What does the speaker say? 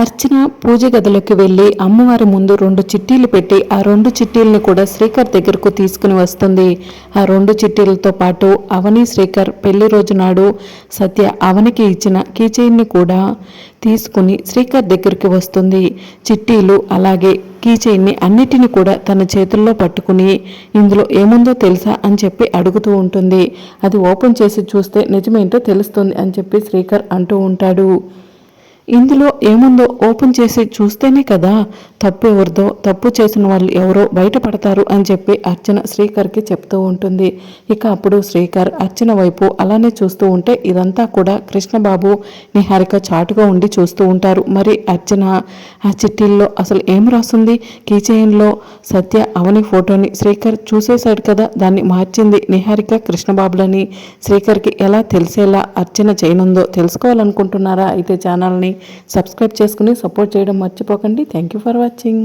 అర్చన పూజ గదిలోకి వెళ్ళి అమ్మవారి ముందు రెండు చిట్టీలు పెట్టి ఆ రెండు చిట్టీల్ని కూడా శ్రీకర్ దగ్గరకు తీసుకుని వస్తుంది. ఆ రెండు చిట్టీలతో పాటు అవని శ్రీకర్ పెళ్ళి రోజు నాడు సత్య అవనికి ఇచ్చిన కీచైన్ని కూడా తీసుకుని శ్రీకర్ దగ్గరికి వస్తుంది. చిట్టీలు అలాగే కీచైన్ని అన్నిటిని కూడా తన చేతుల్లో పట్టుకుని ఇందులో ఏముందో తెలుసా అని చెప్పి అడుగుతూ ఉంటుంది. అది ఓపెన్ చేసి చూస్తే నిజమేంటో తెలుస్తుంది అని చెప్పి శ్రీకర్ అంటూ ఉంటాడు. ఇందులో ఏముందో ఓపెన్ చేసి చూస్తేనే కదా తప్పు ఎవరిదో తప్పు చేసిన వాళ్ళు ఎవరో బయటపడతారు అని చెప్పి అర్చన శ్రీకర్కి చెప్తూ ఉంటుంది. ఇక అప్పుడు శ్రీకర్ అర్చన వైపు అలానే చూస్తూ ఉంటే ఇదంతా కూడా కృష్ణబాబు నిహారిక చాటుగా ఉండి చూస్తూ ఉంటారు. మరి అర్చన ఆ చిట్టీల్లో అసలు ఏం రాస్తుంది? కీచైన్లో సత్య అవని ఫోటోని శ్రీకర్ చూసేశాడు కదా దాన్ని మార్చింది నిహారిక కృష్ణబాబులని. శ్రీకర్కి ఎలా తెలిసేలా అర్చన చేయనుందో తెలుసుకోవాలనుకుంటున్నారా అయితే ఛానల్ని? సబ్స్క్రైబ్ చేసుకుని సపోర్ట్ చేయడం మర్చిపోకండి. Thank you for watching